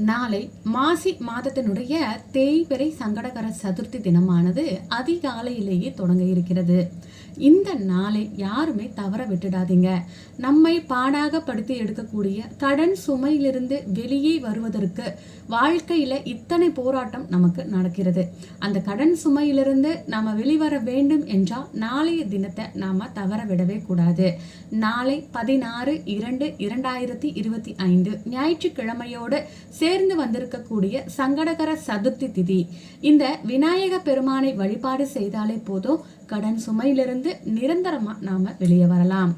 நாளை மாசி மாதத்தினுடைய தேய்பிறை சங்கடகர சதுர்த்தி தினமானது அதிகாலையிலேயே தொடங்க இருக்கிறது. இந்த நாளை யாருமே தவற விட்டுடாதீங்க. நம்மை பாடாக படுத்தி எடுக்கக்கூடிய கடன் சுமையிலிருந்து வெளியே வருவதற்கு வாழ்க்கையில இத்தனை போராட்டம் நமக்கு நடக்கிறது. அந்த கடன் சுமையிலிருந்து நாம வெளிவர வேண்டும் என்றால் நாளைய தினத்தை நாம தவற விடவே கூடாது. நாளை பதினாறு இரண்டு இரண்டாயிரத்தி இருபத்தி ஐந்து ஞாயிற்றுக்கிழமையோடு சேர்ந்து வந்திருக்கக்கூடிய சங்கடகர சதுர்த்தி திதி. இந்த விநாயக பெருமானை வழிபாடு செய்தாலே போதும். கடன் சுமையிலிருந்து நிரந்தரமா நாம வெளியே வரலாம்.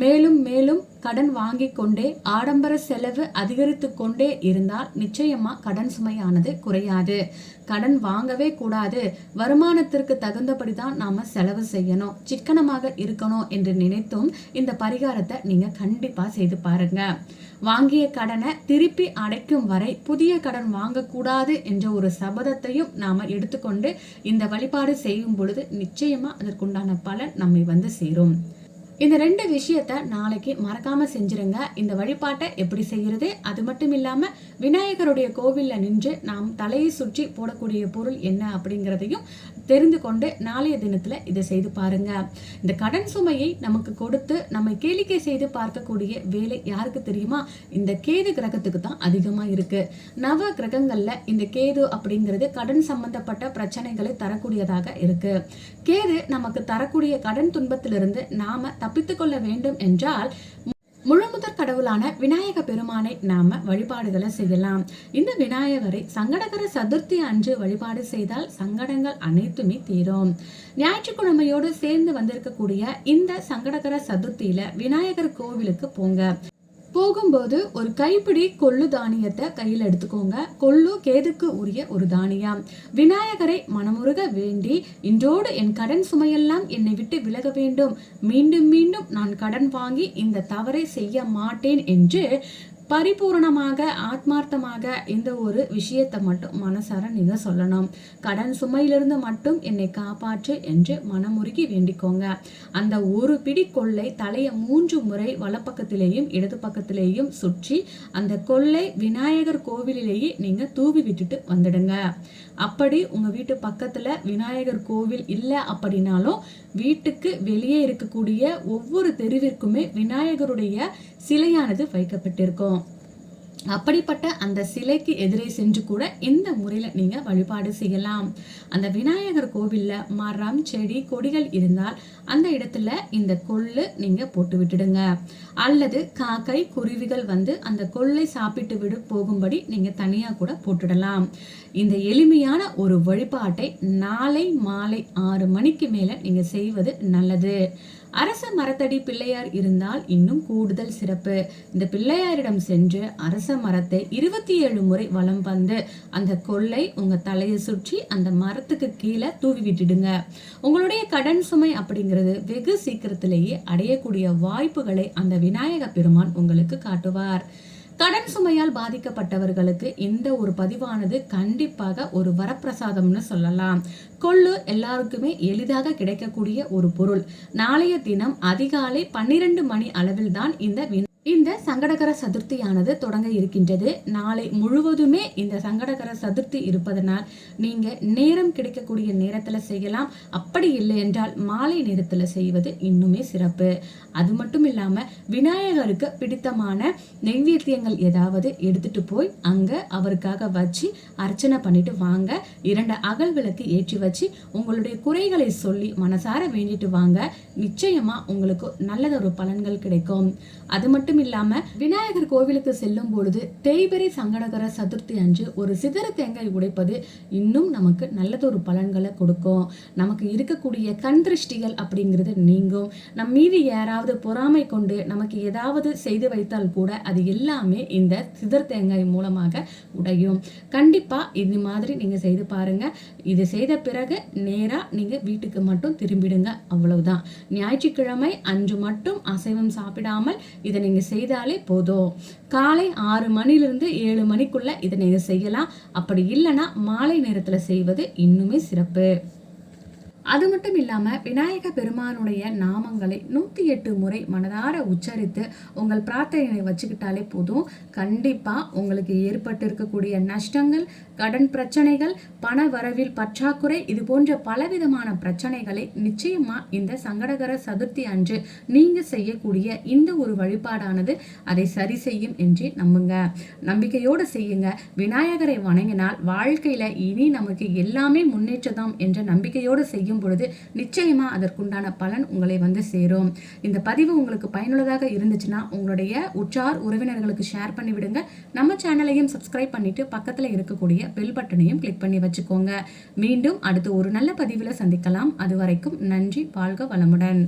மேலும் மேலும் கடன் வாங்கி கொண்டே ஆடம்பர செலவு அதிகரித்து கொண்டே இருந்தால் நிச்சயமா கடன் சுமையானது குறையாது. கடன் வாங்கவே கூடாது. வருமானத்திற்கு தகுந்தபடி தான் நாம செலவு செய்யணும். சிக்கனமாக இருக்கணும் என்று நினைத்தும் இந்த பரிகாரத்தை நீங்க கண்டிப்பா செய்து பாருங்க. வாங்கிய கடனை திருப்பி அடைக்கும் வரை புதிய கடன் வாங்கக்கூடாது என்ற ஒரு சபதத்தையும் நாம எடுத்துக்கொண்டு இந்த வழிபாடு செய்யும் பொழுது நிச்சயமா அதற்குண்டான பலன் நம்மை வந்து சேரும். இந்த ரெண்டு விஷயத்த நாளைக்கு மறக்காம செஞ்சிருங்க. இந்த வழிபாட்டை எப்படி செய்யறது? அது மட்டும் இல்லாம விநாயகருடைய கோவில்ல நின்று நாம் தலையை சுற்றி போடக்கூடிய பொருள் என்ன அப்படிங்கிறதையும் தெரிந்து கொண்டு நாளைய தினத்துல இதை செய்து பாருங்க. இந்த கடன் சுமையை நமக்கு கொடுத்து நம்ம கேளிக்கை செய்து பார்க்கக்கூடிய வேலை யாருக்கு தெரியுமா? இந்த கேது கிரகத்துக்கு தான் அதிகமா இருக்கு. நவ கிரகங்கள்ல இந்த கேது அப்படிங்கிறது கடன் சம்பந்தப்பட்ட பிரச்சனைகளை தரக்கூடியதாக இருக்கு. கேது நமக்கு தரக்கூடிய கடன் துன்பத்திலிருந்து நாம தப்பித்துக்கொள்ள வேண்டும் என்றால் முழுமுதற் கடவுளான விநாயக பெருமானை நாம வழிபாடுகளை செய்யலாம். இந்த விநாயகரை சங்கடகர சதுர்த்தி அன்று வழிபாடு செய்தால் சங்கடங்கள் அனைத்துமே தீரும். ஞாயிற்றுக்கிழமையோடு சேர்ந்து வந்திருக்கக்கூடிய இந்த சங்கடகர சதுர்த்தியில விநாயகர் கோவிலுக்கு போங்க. போகும்போது ஒரு கைப்பிடி கொள்ளு தானியத்தை கையில் எடுத்துக்கோங்க. கொள்ளு கேதுக்கு உரிய ஒரு தானியம் விநாயகரை மனமுருக வேண்டி இன்றோடு என் கடன் சுமையெல்லாம் என்னை விட்டு விலக வேண்டும். மீண்டும் மீண்டும் நான் கடன் வாங்கி இந்த தவறை செய்ய மாட்டேன் என்று பரிபூரணமாக ஆத்மார்த்தமாக இந்த ஒரு விஷயத்தை மட்டும் மனசார நீங்க சொல்லணும். கடன் சுமையிலிருந்து மட்டும் என்னை காப்பாற்று என்று மனமுருகி வேண்டிக்கோங்க. அந்த ஒரு பிடி கொள்ளை தலையை மூன்று முறை வலப்பக்கத்திலேயும் இடது பக்கத்திலேயும் சுற்றி அந்த கொள்ளை விநாயகர் கோவிலிலேயே நீங்க தூவி விட்டுட்டு வந்துடுங்க. அப்படி உங்க வீட்டு பக்கத்துல விநாயகர் கோவில் இல்லை அப்படின்னாலும் வீட்டுக்கு வெளியே இருக்கக்கூடிய ஒவ்வொரு தெருவிற்குமே விநாயகருடைய சிலையானது வைக்கப்பட்டிருக்கும். அப்படிப்பட்ட அந்த சிலைக்கு எதிரே சென்று கூட இந்த முறையில் நீங்கள் வழிபாடு செய்யலாம். அந்த விநாயகர் கோவிலில் மரம் செடி கொடிகள் இருந்தால் அந்த இடத்துல இந்த கொள்ளு நீங்கள் போட்டு விட்டுடுங்க. அல்லது காக்கை குருவிகள் வந்து அந்த கொள்ளை சாப்பிட்டு விடு போகும்படி நீங்கள் தனியாக கூட போட்டுடலாம். இந்த எளிமையான ஒரு வழிபாட்டை நாளை மாலை ஆறு மணிக்கு மேலே நீங்கள் செய்வது நல்லது. அரச மரத்தடி பிள்ளையார் இருந்தால் இன்னும் கூடுதல் சிறப்பு. இந்த பிள்ளையாரிடம் சென்று அரச மரத்தை இருபத்தி ஏழு முறை வலம் வந்து அந்த கொள்ளை உங்க தலையை சுற்றி அந்த மரத்துக்கு கீழே தூவி விட்டுடுங்க. உங்களுடைய கடன் சுமை அப்படிங்கிறது வெகு சீக்கிரத்திலேயே அடையக்கூடிய வாய்ப்புகளை அந்த விநாயக பெருமான் உங்களுக்கு காட்டுவார். கடன் சுமையால் பாதிக்கப்பட்டவர்களுக்கு இந்த ஒரு பதிவானது கண்டிப்பாக ஒரு வரப்பிரசாதம்னு சொல்லலாம். கொள்ளு எல்லாருக்குமே எளிதாக கிடைக்கக்கூடிய ஒரு பொருள். நாளைய தினம் அதிகாலை பன்னிரண்டு மணி அளவில் தான் இந்த இந்த சங்கடகர சதுர்த்தியானது தொடங்க இருக்கின்றது. நாளை முழுவதுமே இந்த சங்கடகர சதுர்த்தி இருப்பதனால் நீங்க நேரம் கிடைக்கக்கூடிய நேரத்துல செய்யலாம். அப்படி இல்லை என்றால் மாலை நேரத்துல செய்வது இன்னுமே சிறப்பு. அது மட்டும் இல்லாம விநாயகருக்கு பிடித்தமான நெய்வேத்தியங்கள் ஏதாவது எடுத்துட்டு போய் அங்க அவருக்காக வச்சு அர்ச்சனை பண்ணிட்டு வாங்க. இரண்டு அகல் விளக்கு ஏற்றி வச்சு உங்களுடைய குறைகளை சொல்லி மனசார வேண்டிட்டு வாங்க. நிச்சயமா உங்களுக்கு நல்லதொரு பலன்கள் கிடைக்கும். அது மட்டும் மட்டும் இல்லாம விநாயகர் கோவிலுக்கு செல்லும் பொழுது தேய்பிரை சங்கடகர சதுர்த்தி அன்று ஒரு சிதற தேங்காய் உடைப்பது இன்னும் நமக்கு நல்லதொரு பலன்களை கொடுக்கும். நமக்கு இருக்கக்கூடிய கண் திருஷ்டிகள் அப்படிங்கிறது நீங்கும். நம் மீது யாராவது பொறாமை கொண்டு நமக்கு ஏதாவது செய்து வைத்தால் கூட அது எல்லாமே இந்த சிதர் தேங்காய் மூலமாக உடையும். கண்டிப்பா இது மாதிரி நீங்க செய்து பாருங்க. இது செய்த பிறகு நேரா நீங்க வீட்டுக்கு மட்டும் திரும்பிடுங்க. அவ்வளவுதான். ஞாயிற்றுக்கிழமை அன்று மட்டும் அசைவம் சாப்பிடாமல் இதை நீங்க செய்தாலே போதும். காலை ஆறு மணிலிருந்து ஏழு மணிக்குள்ள இதை நீங்கள் செய்யலாம். அப்படி இல்லைன்னா மாலை நேரத்தில் செய்வது இன்னுமே சிறப்பு. அது மட்டும் இல்லாமல் விநாயக பெருமானுடைய நாமங்களை நூற்றி எட்டு முறை மனதார உச்சரித்து உங்கள் பிரார்த்தனை வச்சுக்கிட்டாலே போதும். கண்டிப்பாக உங்களுக்கு ஏற்பட்டு இருக்கக்கூடிய நஷ்டங்கள் கடன் பிரச்சனைகள் பண வரவில் பற்றாக்குறை இது போன்ற பலவிதமான பிரச்சனைகளை நிச்சயமாக இந்த சங்கடகர சதுர்த்தி அன்று நீங்கள் செய்யக்கூடிய இந்த ஒரு வழிபாடானது அதை சரி செய்யும் என்று நம்புங்க. நம்பிக்கையோடு செய்யுங்க. விநாயகரை வணங்கினால் வாழ்க்கையில் இனி நமக்கு எல்லாமே முன்னேற்றதாம் என்ற நம்பிக்கையோடு செய்யும் பொழுது நிச்சயமா அதற்குண்டான பலன் உங்களை வந்து சேரும். இந்த பதிவு உங்களுக்கு பயனுள்ளதாக இருந்துச்சுன்னா உங்களுடைய உற்றார் உறவினர்களுக்கு ஷேர் பண்ணி விடுங்க. நம்ம சேனலையும் சப்ஸ்கிரைப் பண்ணிட்டு பக்கத்தில் இருக்கக்கூடிய பெல் பட்டனையும் கிளிக் பண்ணி வச்சுக்கோங்க. மீண்டும் அடுத்து ஒரு நல்ல பதிவில் சந்திக்கலாம். அது வரைக்கும் நன்றி வாழ்க வளமுடன்.